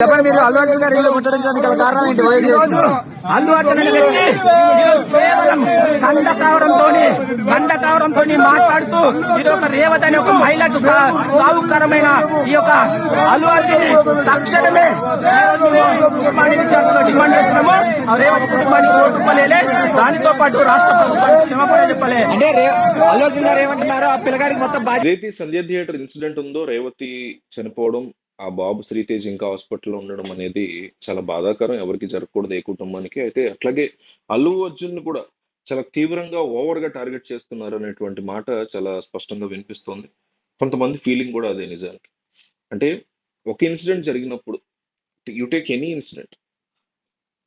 చెప్పండి మీరు అల్లు అర్జున్ గారి ఇల్లు ముట్టడించడానికి గల కారణం ఏంటి? చేస్తున్నారు? అల్లు అర్జున్ వ్యక్తి కేవలం కండ కావడంతో కండ కావడంతో మాట్లాడుతూ ఇది ఒక రేవతి అనే ఒక మహిళకు సావుకరమైన ఈ యొక్క అల్లు అర్జున్ తక్షణమే డిమాండ్ చేస్తున్నాము. రేవతి కుటుంబానికి కోటి రూపాయలే దానితో పాటు రాష్ట్ర ప్రభుత్వానికి క్షమాపణ చెప్పలే. అంటే అల్లు అర్జున్ గారు ఏమంటున్నారు ఆ పిల్లగారికి మొత్తం ఏదైతే సంధ్య థియేటర్ ఇన్సిడెంట్ ఉందో రేవతి చనిపోవడం ఆ బాబు శ్రీతేజ్ ఇంకా హాస్పిటల్లో ఉండడం అనేది చాలా బాధాకరం. ఎవరికి జరగకూడదు ఏ కుటుంబానికి. అయితే అట్లాగే అల్లు అర్జున్ కూడా చాలా తీవ్రంగా ఓవర్గా టార్గెట్ చేస్తున్నారు అనేటువంటి మాట చాలా స్పష్టంగా వినిపిస్తోంది. కొంతమంది ఫీలింగ్ కూడా అదే నిజానికి. అంటే ఒక ఇన్సిడెంట్ జరిగినప్పుడు యు టేక్ ఎనీ ఇన్సిడెంట్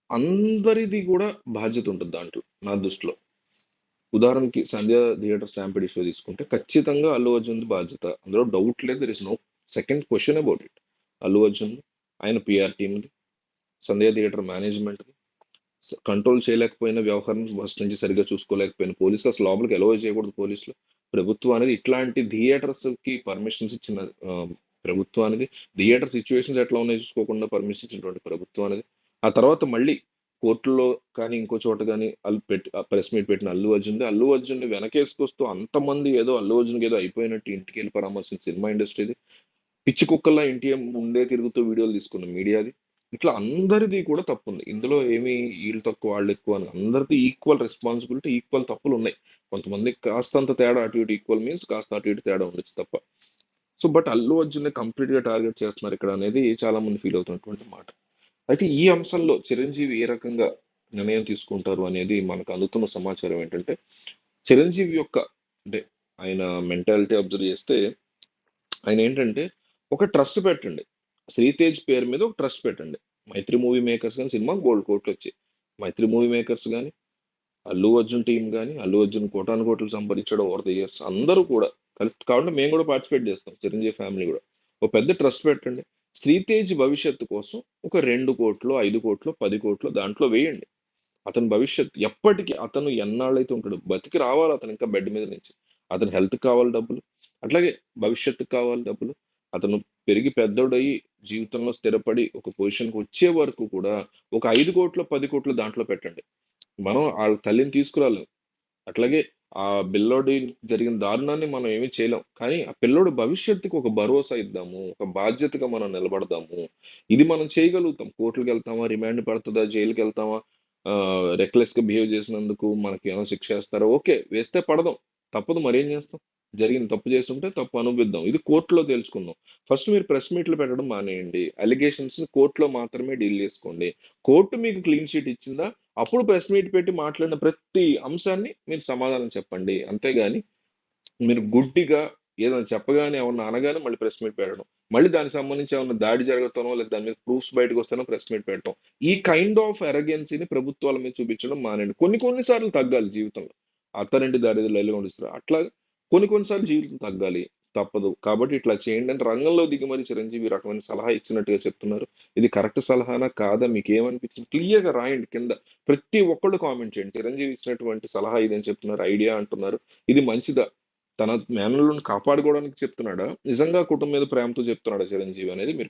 అందరిది కూడా బాధ్యత ఉంటుంది దాంట్లో నా దృష్టిలో. ఉదాహరణకి సంధ్య థియేటర్ స్టాంపిడ్ ఇష్యూ తీసుకుంటే ఖచ్చితంగా అల్లు అర్జున్ బాధ్యత. అందులో డౌట్ లేదు there is no second question about it Allu Arjun ఆయన పిఆర్ టీమ్ది సందేహ థియేటర్ మేనేజ్మెంట్ కంట్రోల్ చేయలేకపోయిన వ్యవహారం ఫస్ట్ నుంచి సరిగ్గా చూసుకోలేకపోయిన పోలీసులు అసలు లోపలికి ఎలవ చేయకూడదు పోలీసులు. ప్రభుత్వం అనేది ఇట్లాంటి థియేటర్స్కి పర్మిషన్స్ ఇచ్చిన ప్రభుత్వానికి ప్రభుత్వం అనేది థియేటర్ సిచ్యువేషన్స్ ఎట్లా ఉన్నాయో చూసుకోకుండా పర్మిషన్ ఇచ్చినటువంటి ప్రభుత్వం అనేది. ఆ తర్వాత మళ్ళీ కోర్టులో కానీ ఇంకో చోట కానీ అల్లు పెట్టి ప్రెస్ మీట్ పెట్టిన అల్లు అర్జున్ అల్లు అర్జున్ వెనకేసుకొస్తూ అంతమంది ఏదో అల్లు అర్జున్కి ఏదో అయిపోయినట్టు ఇంటికి వెళ్ళి పరామర్శించిన సినిమా ఇండస్ట్రీది పిచ్చి కుక్కల్లా ఇంటి ముందే తిరుగుతూ వీడియోలు తీసుకున్న మీడియాది. ఇట్లా అందరిది కూడా తప్పు ఉంది ఇందులో ఏమి వీళ్ళు తక్కువ వాళ్ళు ఎక్కువ అని అందరిది ఈక్వల్ రెస్పాన్సిబిలిటీ ఈక్వల్ తప్పులు ఉన్నాయి. కొంతమంది కాస్తంత తేడా అటు ఇటు ఈక్వల్ మీన్స్ కాస్త అటు ఇటు తేడా ఉండొచ్చు తప్ప. సో బట్ అల్లు అర్జున్ కంప్లీట్గా టార్గెట్ చేస్తున్నారు ఇక్కడ అనేది చాలా మంది ఫీల్ అవుతున్నటువంటి మాట. అయితే ఈ అంశంలో చిరంజీవి ఏ రకంగా నిర్ణయం తీసుకుంటారు అనేది మనకు అందుతున్న సమాచారం ఏంటంటే చిరంజీవి యొక్క అంటే ఆయన మెంటాలిటీ అబ్జర్వ్ చేస్తే ఆయన ఏంటంటే ఒక ట్రస్ట్ పెట్టండి. శ్రీతేజ్ పేరు మీద ఒక ట్రస్ట్ పెట్టండి. మైత్రి మూవీ మేకర్స్ కానీ సినిమా గోల్డ్ కోట్లు వచ్చాయి. మైత్రి మూవీ మేకర్స్ కానీ అల్లు అర్జున్ టీం కానీ అల్లు అర్జున్ కోటాను కోట్లు సంపాదించడం ఓవర్ ద ఇయర్స్ అందరూ కూడా కలిసి కాబట్టి మేము కూడా పార్టిసిపేట్ చేస్తాం చిరంజీవి ఫ్యామిలీ కూడా. ఒక పెద్ద ట్రస్ట్ పెట్టండి. శ్రీతేజ్ భవిష్యత్తు కోసం ఒక రెండు కోట్లు ఐదు కోట్లు పది కోట్లు దాంట్లో వేయండి. అతని భవిష్యత్తు ఎప్పటికీ అతను ఎన్నాళ్ళైతే ఉంటాడు బతికి రావాలి అతను ఇంకా బెడ్ మీద నుంచి. అతని హెల్త్ కావాలి డబ్బులు. అట్లాగే భవిష్యత్తుకు కావాలి డబ్బులు. అతను పెరిగి పెద్దోడయి జీవితంలో స్థిరపడి ఒక పొజిషన్కి వచ్చే వరకు కూడా ఒక ఐదు కోట్లు పది కోట్లు దాంట్లో పెట్టండి. మనం వాళ్ళ తల్లిని తీసుకురాలేం. అట్లాగే ఆ పిల్లోడి జరిగిన దారుణాన్ని మనం ఏమీ చేయలేం. కానీ ఆ పిల్లోడి భవిష్యత్తుకు ఒక భరోసా ఇద్దాము ఒక బాధ్యతగా మనం నిలబడదాము. ఇది మనం చేయగలుగుతాం. కోర్టులకు వెళ్తామా? రిమాండ్ పడుతుందా? జైలుకి వెళ్తామా? రెక్లెస్గా బిహేవ్ చేసినందుకు మనకి ఏమైనా శిక్ష వేస్తారా? ఓకే వేస్తే పడదాం. తప్పదు మరేం చేస్తాం? జరిగిన తప్పు చేస్తుంటే తప్పు అనుభవిద్దాం. ఇది కోర్టులో తెలుసుకుందాం. ఫస్ట్ మీరు ప్రెస్ మీట్లు పెట్టడం మానేయండి. అలిగేషన్స్ కోర్టులో మాత్రమే డీల్ చేసుకోండి. కోర్టు మీకు క్లీన్ షీట్ ఇచ్చిందా? అప్పుడు ప్రెస్ మీట్ పెట్టి మాట్లాడిన ప్రతి అంశాన్ని మీరు సమాధానం చెప్పండి. అంతేగాని మీరు గుడ్డిగా ఏదైనా చెప్పగానే ఏమన్నా అనగానే మళ్ళీ ప్రెస్ మీట్ పెట్టడం. మళ్ళీ దానికి సంబంధించి ఏమన్నా దాడి జరుగుతానో లేదా దాని మీద ప్రూఫ్స్ బయటకు వస్తానో ప్రెస్ మీట్ పెట్టడం. ఈ కైండ్ ఆఫ్ ఎరగెన్సీని ప్రభుత్వాల మీద చూపించడం మానేయండి. కొన్ని కొన్నిసార్లు తగ్గాలి జీవితంలో. అత్తరింటి దారిద్రులు ఎల్లు ఉండిస్తారు. అట్లా కొన్ని కొన్నిసార్లు జీవితం తగ్గాలి. తప్పదు. కాబట్టి ఇట్లా చేయండి అని రంగంలో దిగి చిరంజీవి రకమైన సలహా ఇచ్చినట్టుగా చెప్తున్నారు. ఇది కరెక్ట్ సలహానా? కాదా? మీకు ఏమనిపించింది క్లియర్గా రాయండి కింద. ప్రతి ఒక్కళ్ళు కామెంట్ చేయండి. చిరంజీవి ఇచ్చినటువంటి సలహా ఇదని చెప్తున్నారు. ఐడియా అంటున్నారు. ఇది మంచిదా? తన మేనలను కాపాడుకోవడానికి చెప్తున్నాడా? నిజంగా కుటుంబం మీద ప్రేమతో చెప్తున్నాడా చిరంజీవి అనేది? మీరు